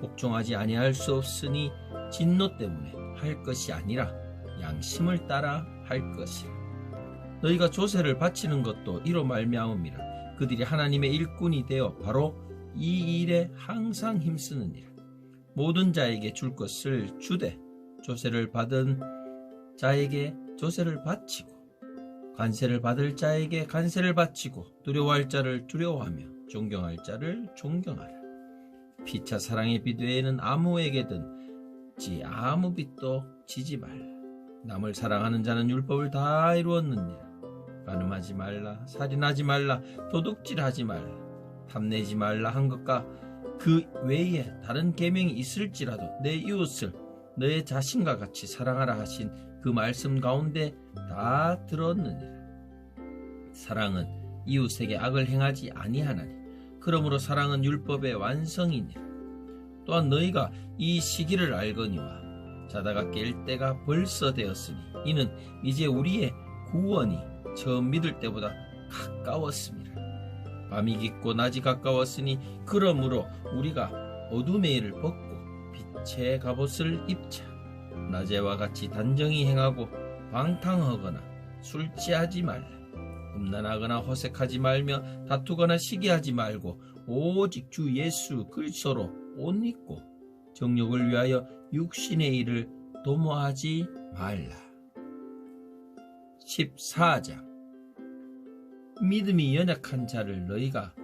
복종하지 아니할 수 없으니 진노 때문에 할 것이 아니라 양심을 따라 할 것이라. 너희가 조세를 바치는 것도 이로 말미암음이라. 그들이 하나님의 일꾼이 되어 바로 이 일에 항상 힘쓰느니라. 모든 자에게 줄 것을 주되 조세를 받은 자에게 조세를 바치고 관세를 받을 자에게 관세를 바치고 두려워할 자를 두려워하며 존경할 자를 존경하라. 피차 사랑의 빛 외에는 아무에게든 지 아무 빛도 지지 말라. 남을 사랑하는 자는 율법을 다 이루었느니라. 가늠하지 말라, 살인하지 말라, 도둑질하지 말라, 탐내지 말라 한 것과 그 외에 다른 계명이 있을지라도 내 이웃을 너의 자신과 같이 사랑하라 하신 그 말씀 가운데 다 들었느니라. 사랑은 이웃에게 악을 행하지 아니하나니 그러므로 사랑은 율법의 완성이니라. 또한 너희가 이 시기를 알거니와 자다가 깰 때가 벌써 되었으니 이는 이제 우리의 구원이 처음 믿을 때보다 가까웠습니다. 밤이 깊고 낮이 가까웠으니 그러므로 우리가 어둠의 일을 벗고 빛의 갑옷을 입자. 낮에와 같이 단정히 행하고 방탕하거나 술 취하지 말라. 음란하거나 허색하지 말며 다투거나 시기하지 말고 오직 주 예수 그리스도로 옷 입고 정욕을 위하여 육신의 일을 도모하지 말라. 14장 믿음이 연약한 자를 너희가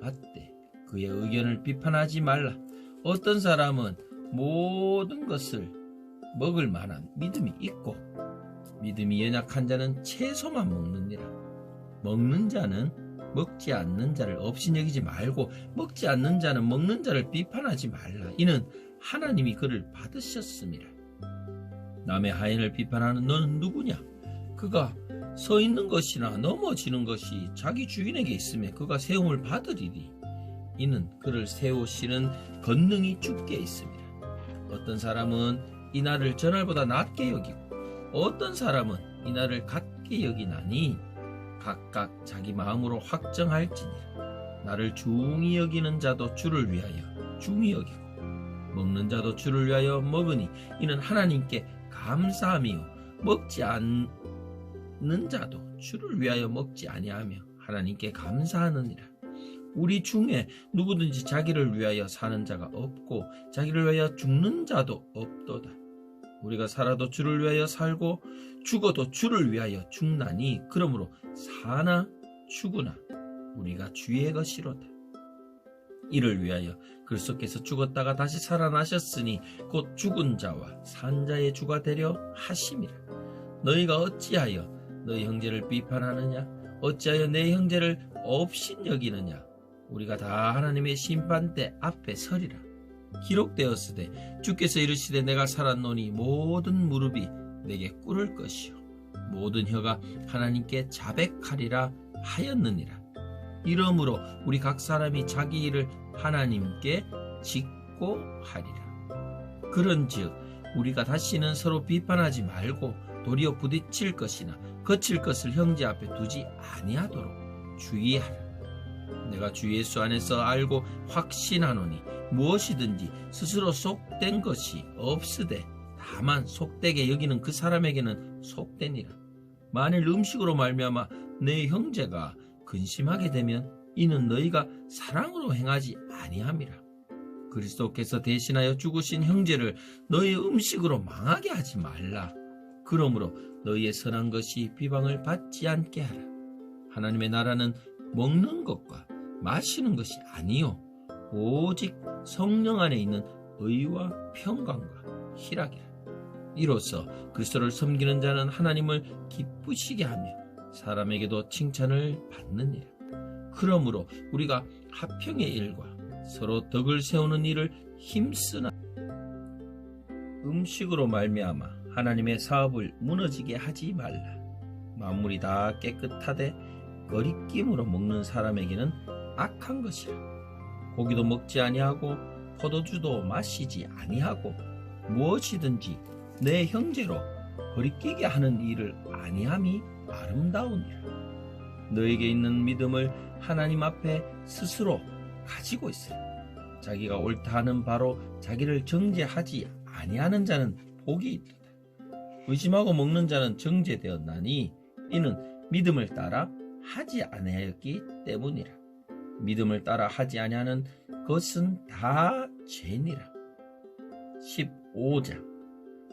받되 그의 의견을 비판하지 말라. 어떤 사람은 모든 것을 먹을 만한 믿음이 있고 믿음이 연약한 자는 채소만 먹느니라. 먹는 자는 먹지 않는 자를 없인 여기지 말고 먹지 않는 자는 먹는 자를 비판하지 말라. 이는 하나님이 그를 받으셨습니다. 남의 하인을 비판하는 너는 누구냐? 그가 서 있는 것이나 넘어지는 것이 자기 주인에게 있음에 그가 세움을 받으리니 이는 그를 세우시는 권능이 주께 있습니다. 어떤 사람은 이날을 전날보다 낮게 여기고 어떤 사람은 이날을 갖게 여기나니 각각 자기 마음으로 확정할지니라. 나를 중히 여기는 자도 주를 위하여 중히 여기고 먹는 자도 주를 위하여 먹으니 이는 하나님께 감사함이요 먹지 않는 자도 주를 위하여 먹지 아니하며 하나님께 감사하느니라. 우리 중에 누구든지 자기를 위하여 사는 자가 없고 자기를 위하여 죽는 자도 없도다. 우리가 살아도 주를 위하여 살고 죽어도 주를 위하여 죽나니 그러므로 사나 죽으나 우리가 주의 것이로다. 이를 위하여 그리스도께서 죽었다가 다시 살아나셨으니 곧 죽은 자와 산 자의 주가 되려 하심이라. 너희가 어찌하여 너희 형제를 비판하느냐? 어찌하여 내 형제를 없인 여기느냐? 우리가 다 하나님의 심판대 앞에 서리라. 기록되었으되 주께서 이르시되 내가 살았노니 모든 무릎이 내게 꿇을 것이요 모든 혀가 하나님께 자백하리라 하였느니라. 이러므로 우리 각 사람이 자기 일을 하나님께 짓고 하리라. 그런즉 우리가 다시는 서로 비판하지 말고 도리어 부딪힐 것이나 거칠 것을 형제 앞에 두지 아니하도록 주의하라. 내가 주 예수 안에서 알고 확신하노니 무엇이든지 스스로 속된 것이 없으되 다만 속되게 여기는 그 사람에게는 속되니라. 만일 음식으로 말미암아 내 형제가 근심하게 되면 이는 너희가 사랑으로 행하지 아니함이라. 그리스도께서 대신하여 죽으신 형제를 너의 음식으로 망하게 하지 말라. 그러므로 너희의 선한 것이 비방을 받지 않게 하라. 하나님의 나라는 먹는 것과 마시는 것이 아니요 오직 성령 안에 있는 의와 평강과 희락이라. 이로써 그리스도를 섬기는 자는 하나님을 기쁘시게 하며 사람에게도 칭찬을 받느니라. 그러므로 우리가 합평의 일과 서로 덕을 세우는 일을 힘쓰나 음식으로 말미암아 하나님의 사업을 무너지게 하지 말라. 만물이 다 깨끗하되 거리낌으로 먹는 사람에게는 악한 것이라. 고기도 먹지 아니하고 포도주도 마시지 아니하고 무엇이든지 내 형제로 거리끼게 하는 일을 아니함이 아름다우니라. 너에게 있는 믿음을 하나님 앞에 스스로 가지고 있으라. 자기가 옳다 하는 바로 자기를 정죄하지 아니하는 자는 복이 있다. 의심하고 먹는 자는 정죄되었나니 이는 믿음을 따라 하지 아니하였기 때문이라. 믿음을 따라 하지 아니하는 것은 다 죄니라. 15장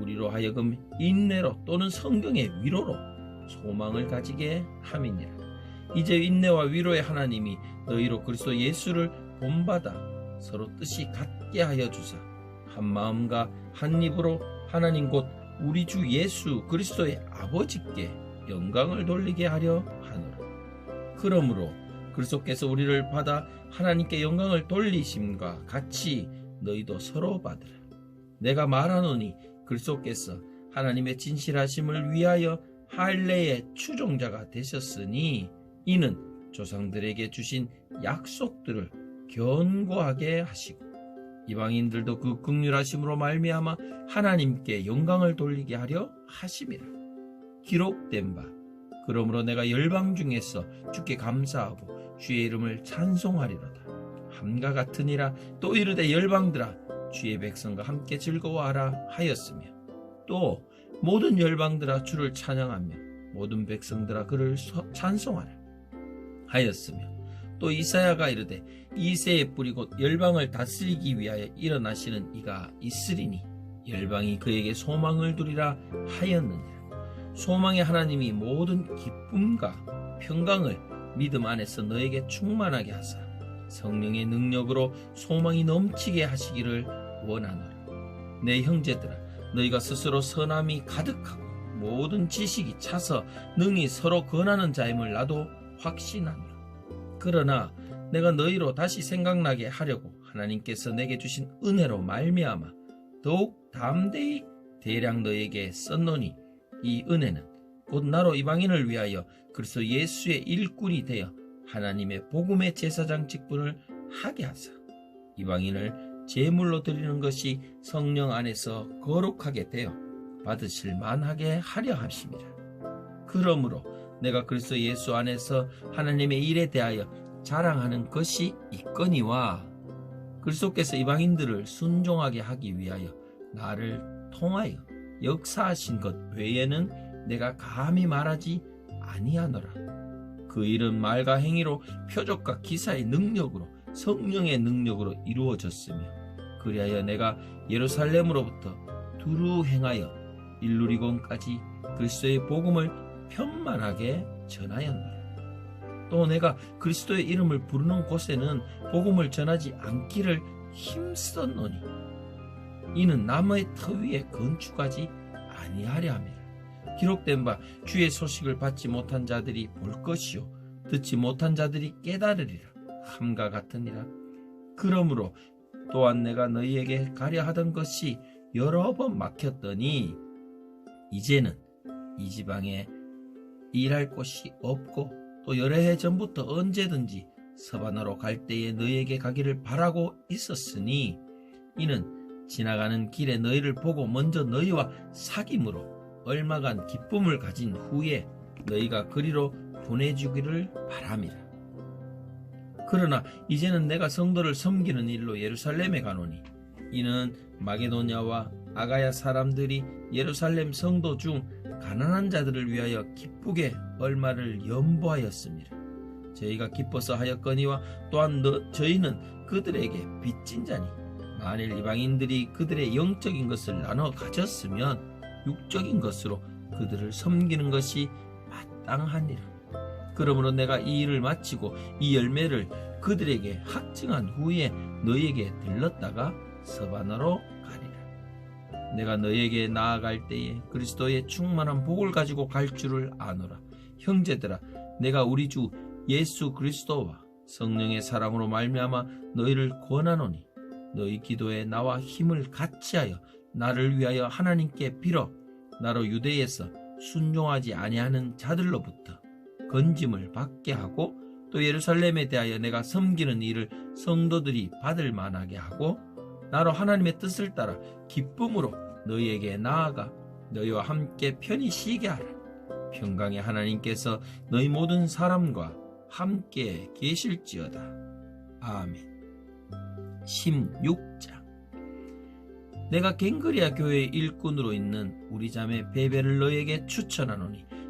우리로 하여금 인내로 또는 성경의 위로로 소망을 가지게 함이니라. 이제 인내와 위로의 하나님이 너희로 그리스도 예수를 본받아 서로 뜻이 같게 하여 주사 한 마음과 한 입으로 하나님 곧 우리 주 예수 그리스도의 아버지께 영광을 돌리게 하려 하노라. 그러므로 그리스도께서 우리를 받아 하나님께 영광을 돌리심과 같이 너희도 서로 받으라. 내가 말하노니 그리스도께서 하나님의 진실하심을 위하여 할례의 추종자가 되셨으니 이는 조상들에게 주신 약속들을 견고하게 하시고 이방인들도 그 극률하심으로 말미암아 하나님께 영광을 돌리게 하려 하심이라 기록된 바 그러므로 내가 열방 중에서 주께 감사하고 주의 이름을 찬송하리로다. 함과 같으니라. 또 이르되 열방들아 주의 백성과 함께 즐거워하라 하였으며 또 모든 열방들아 주를 찬양하며 모든 백성들아 그를 서- 찬송하라 하였으며 또 이사야가 이르되 이새의 뿌리 곧 열방을 다스리기 위하여 일어나시는 이가 있으리니 열방이 그에게 소망을 두리라 하였느니라. 소망의 하나님이 모든 기쁨과 평강을 믿음 안에서 너에게 충만하게 하사 성령의 능력으로 소망이 넘치게 하시기를 원하노라 내 형제들아 너희가 스스로 선함이 가득하고 모든 지식이 차서 능히 서로 권하는 자임을 나도 확신하노라 그러나 내가 너희로 다시 생각나게 하려고 하나님께서 내게 주신 은혜로 말미암아 더욱 담대히 대량 너에게 썼노니 이 은혜는 곧 나로 이방인을 위하여 그리스도 예수의 일꾼이 되어 하나님의 복음의 제사장 직분을 하게 하사 이방인을 제물로 드리는 것이 성령 안에서 거룩하게 되어 받으실 만하게 하려 하심이라. 그러므로 내가 그리스도 예수 안에서 하나님의 일에 대하여 자랑하는 것이 있거니와 그리스도께서 이방인들을 순종하게 하기 위하여 나를 통하여 역사하신 것 외에는 내가 감히 말하지 아니하노라. 그 일은 말과 행위로 표적과 기사의 능력으로 성령의 능력으로 이루어졌으며 그리하여 내가 예루살렘으로부터 두루 행하여 일루리곤까지 그리스도의 복음을 편만하게 전하였노라. 또 내가 그리스도의 이름을 부르는 곳에는 복음을 전하지 않기를 힘썼노니 이는 나무의 터 위에 건축하지 아니하려 함이라. 기록된 바 주의 소식을 받지 못한 자들이 볼 것이요 듣지 못한 자들이 깨달으리라 함과 같으니라. 그러므로 또한 내가 너희에게 가려 하던 것이 여러 번 막혔더니 이제는 이 지방에 일할 곳이 없고 또 여러 해 전부터 언제든지 서바나로 갈 때에 너희에게 가기를 바라고 있었으니 이는 지나가는 길에 너희를 보고 먼저 너희와 사귐으로 얼마간 기쁨을 가진 후에 너희가 그리로 보내주기를 바람이라. 그러나 이제는 내가 성도를 섬기는 일로 예루살렘에 가노니 이는 마게도냐와 아가야 사람들이 예루살렘 성도 중 가난한 자들을 위하여 기쁘게 얼마를 연보하였습니다. 저희가 기뻐서 하였거니와 또한 너, 저희는 그들에게 빚진 자니 만일 이방인들이 그들의 영적인 것을 나눠 가졌으면 육적인 것으로 그들을 섬기는 것이 마땅하니라. 그러므로 내가 이 일을 마치고 이 열매를 그들에게 확증한 후에 너희에게 들렀다가 서바나로 가리라. 내가 너희에게 나아갈 때에 그리스도의 충만한 복을 가지고 갈 줄을 아노라. 형제들아, 내가 우리 주 예수 그리스도와 성령의 사랑으로 말미암아 너희를 권하노니 너희 기도에 나와 힘을 같이하여 나를 위하여 하나님께 빌어 나로 유대에서 순종하지 아니하는 자들로부터 건짐을 받게 하고 또 예루살렘에 대하여 내가 섬기는 일을 성도들이 받을 만하게 하고 나로 하나님의 뜻을 따라 기쁨으로 너희에게 나아가 너희와 함께 편히 쉬게 하라. 평강의 하나님께서 너희 모든 사람과 함께 계실지어다. 아멘. 16장 내가 갱그리아 교회의 일꾼으로 있는 우리 자매 베베를 너에게 추천하노니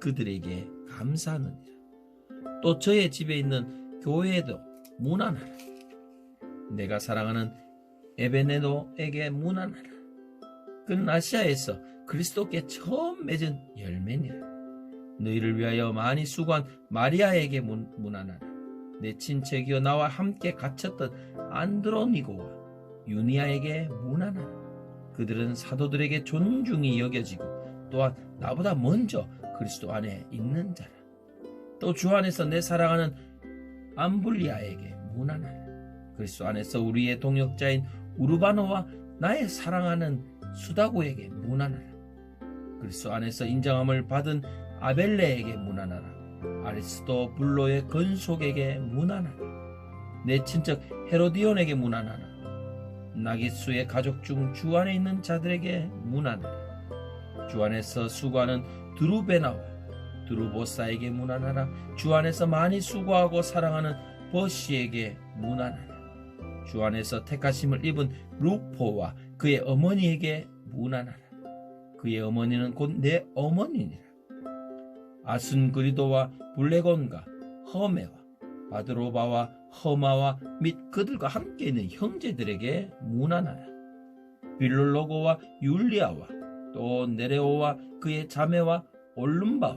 그들에게 감사하느니라. 또 저의 집에 있는 교회에도 문안하라. 내가 사랑하는 에베네도에게 문안하라. 그는 아시아에서 그리스도께 처음 맺은 열매니라. 너희를 위하여 많이 수고한 마리아에게 문, 문안하라. 내 친척이여 나와 함께 갇혔던 안드로니고와 유니아에게 문안하라. 그들은 사도들에게 존중이 여겨지고 또한 나보다 먼저 그리스도 안에 있는 자라. 또 주 안에서 내 사랑하는 암블리아에게 문안하라. 그리스도 안에서 우리의 동역자인 우르바노와 나의 사랑하는 수다고에게 문안하라. 그리스도 안에서 인정함을 받은 아벨레에게 문안하라. 아리스도 블로의 건속에게 문안하라. 내 친척 헤로디온에게 문안하라. 나기수의 가족 중 주 안에 있는 자들에게 문안하라. 주 안에서 수고하는 드루베나와 드루보사에게 문안하라. 주 안에서 많이 수고하고 사랑하는 버시에게 문안하라. 주 안에서 택하심을 입은 루포와 그의 어머니에게 문안하라. 그의 어머니는 곧 내 어머니니라. 아순 그리도와 블레곤과 허메와 바드로바와 허마와 및 그들과 함께 있는 형제들에게 문안하라. 빌롤로고와 율리아와 또 네레오와 그의 자매와 올룸바와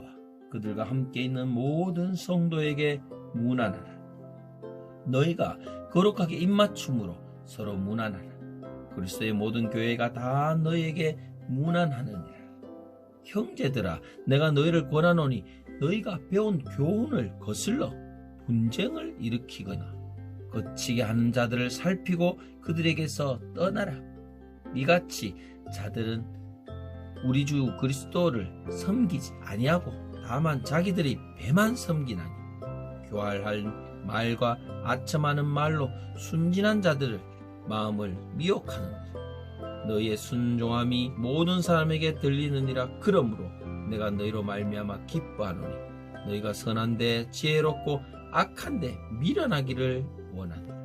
그들과 함께 있는 모든 성도에게 문안하라. 너희가 거룩하게 입맞춤으로 서로 문안하라. 그리스도의 모든 교회가 다 너희에게 문안하느니라. 형제들아 내가 너희를 권하노니 너희가 배운 교훈을 거슬러 분쟁을 일으키거나 거치게 하는 자들을 살피고 그들에게서 떠나라. 이같이 자들은 우리 주 그리스도를 섬기지 아니하고 다만 자기들이 배만 섬기나니 교활할 말과 아첨하는 말로 순진한 자들을 마음을 미혹하느니라. 너희의 순종함이 모든 사람에게 들리느니라. 그러므로 내가 너희로 말미암아 기뻐하노니 너희가 선한데 지혜롭고 악한데 미련하기를 원하노라.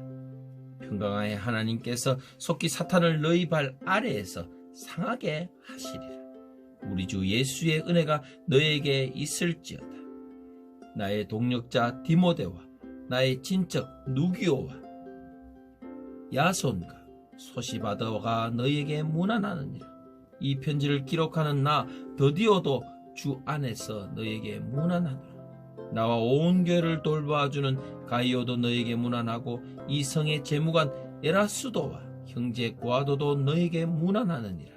평강하의 하나님께서 속히 사탄을 너희 발 아래에서 상하게 하시리라 우리 주 예수의 은혜가 너에게 있을지어다 나의 동력자 디모데와 나의 친척 누기오와 야손과 소시바더가 너희에게 문안하느니라. 이 편지를 기록하는 나 더디오도 주 안에서 너희에게 문안하노라. 나와 온 교회를 돌봐주는 가이오도 너희에게 문안하고 이 성의 재무관 에라수도와 형제 과도도 너에게 무난하느니라.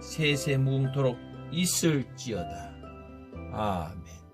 세세 무궁토록 있을지어다. 아멘.